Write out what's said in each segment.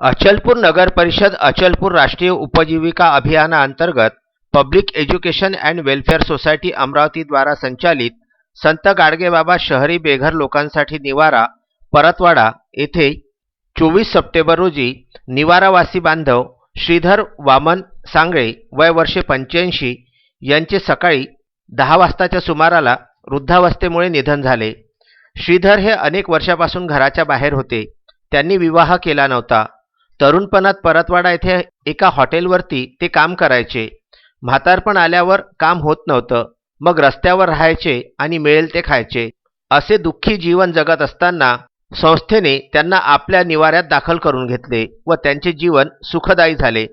अचलपूर नगर परिषद अचलपूर राष्ट्रीय उपजीविका अभियानाअंतर्गत public education and welfare society अमरावतीद्वारा संचालित संत गाडगेबाबा शहरी बेघर लोकांसाठी निवारा परतवाडा येथे चोवीस सप्टेंबर रोजी निवारावासी बांधव श्रीधर वामन सांगळे वय वर्षे पंच्याऐंशी यांचे सकाळी दहा वाजताच्या सुमाराला वृद्धावस्थेमुळे निधन झाले. श्रीधर हे अनेक वर्षापासून घराच्या बाहेर होते. त्यांनी विवाह केला नव्हता. तरुणपणात परतवाडा येथे एका हॉटेलवरती ते काम करायचे. म्हातारपण आल्यावर काम होत नव्हतं. मग रस्त्यावर राहायचे आणि मिळेल ते खायचे. असे दुःखी जीवन जगत असताना संस्थेने त्यांना आपल्या निवाऱ्यात दाखल करून घेतले व त्यांचे जीवन सुखदायी झाले.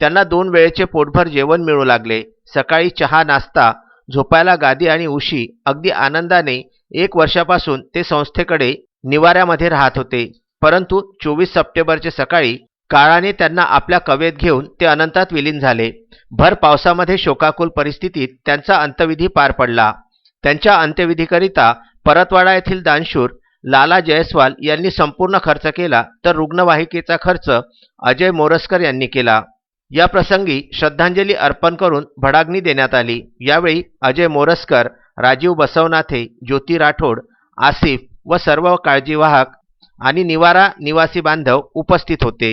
त्यांना दोन वेळेचे पोटभर जेवण मिळू लागले. सकाळी चहा नाश्ता झोपायला गादी आणि उशी अगदी आनंदाने एक वर्षापासून ते संस्थेकडे निवाऱ्यामध्ये राहत होते. परंतु चोवीस सप्टेंबरचे सकाळी काळाने त्यांना आपल्या कवेत घेऊन ते अनंतात विलीन झाले. भर पावसामध्ये शोकाकुल परिस्थितीत त्यांचा अंत्यविधी पार पडला. त्यांच्या अंत्यविधीकरिता परतवाडा येथील दानशूर लाला जयस्वाल यांनी संपूर्ण खर्च केला तर रुग्णवाहिकेचा खर्च अजय मोरसकर यांनी केला. या प्रसंगी श्रद्धांजली अर्पण करून भडाग्नी देण्यात आली. यावेळी अजय मोरसकर राजीव बसवनाथे ज्योती राठोड आसिफ व सर्व काळजीवाहक आणि निवारा निवासी बांधव उपस्थित होते.